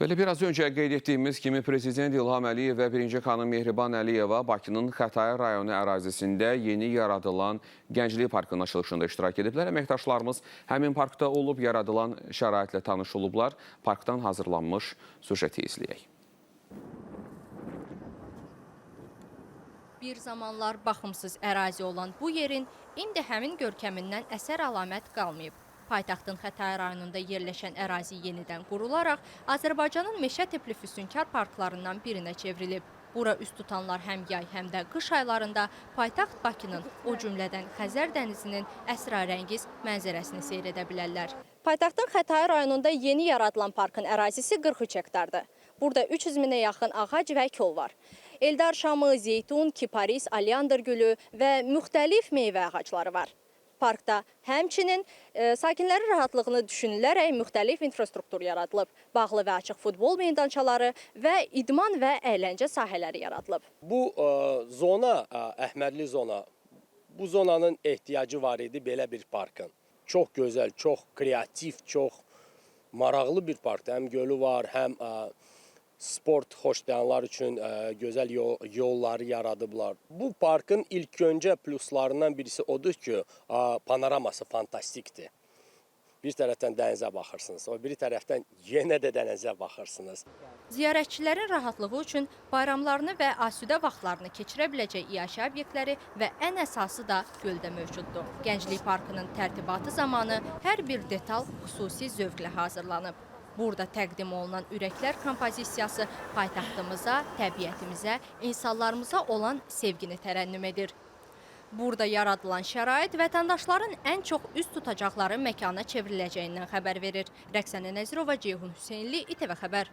Belə biraz öncə qeyd etdiyimiz kimi Prezident İlham Əliyev və birinci xanım Mehriban Əliyeva Bakının Xətai rayonu ərazisində yeni yaradılan Gənclik Parkının açılışında iştirak ediblər. Əməkdaşlarımız həmin parkda olub, yaradılan şəraitlə tanış olublar. Parkdan hazırlanmış süjeti izləyək. Bir zamanlar baxımsız ərazi olan bu yerin indi həmin görkəmindən əsər əlamət qalmayıb. Paytaxtın Xətai rayonunda yerləşən ərazi yenidən qurularaq Azərbaycanın meşə tipli füsunkar parklarından birinə çevrilib. Bura üst tutanlar həm yay, həm də qış aylarında paytaxt Bakının, o cümlədən Xəzər dənizinin əsrarəngiz mənzərəsini seyr edə bilərlər. Paytaxtın Xətai rayonunda yeni yaradılan parkın ərazisi 43 hektardır. Burada 300 minə yaxın ağac və kol var. Eldar şamı, zeytun, kiparis, alyandır gülü və müxtəlif meyvə ağacları var. Parkda həmçinin e, sakinlərin rahatlığını düşünülərək müxtəlif infrastruktur yaradılıb. Bağlı və açıq futbol meydançaları və idman və əyləncə sahələri yaradılıb. Bu ə, zona, ə, Əhmədli zona, bu zonanın ehtiyacı var idi belə bir parkın. Çox gözəl, çox kreativ, çox maraqlı bir parkdır. Həm gölü var, həm ə, sport xoşlayanlar üçün ə, gözəl yol, yolları yaradıblar. Bu parkın ilk öncə pluslarından birisi odur ki, ə, panoraması fantastikdir. Bir tərəfdən dənizə baxırsınız, o biri tərəfdən yenə də dənizə baxırsınız. Ziyarətçilərin rahatlığı üçün bayramlarını və asudə vaxtlarını keçirə biləcək iaşə obyektləri və ən əsası da göldə mövcuddur. Gənclik Parkının tərtibatı zamanı hər bir detal xüsusi zövqlə hazırlanıb. Burada təqdim olunan ürəklər kompozisiyası paytaxtımıza, təbiətimizə, insanlarımıza olan sevgini tərənnüm edir. Burada yaradılan şərait vətəndaşların ən çox üst tutacaqları məkana çevriləcəyindən xəbər verir. Rəqsənə Nəzirova, Ceyhun Hüseynli, İTV Xəbər.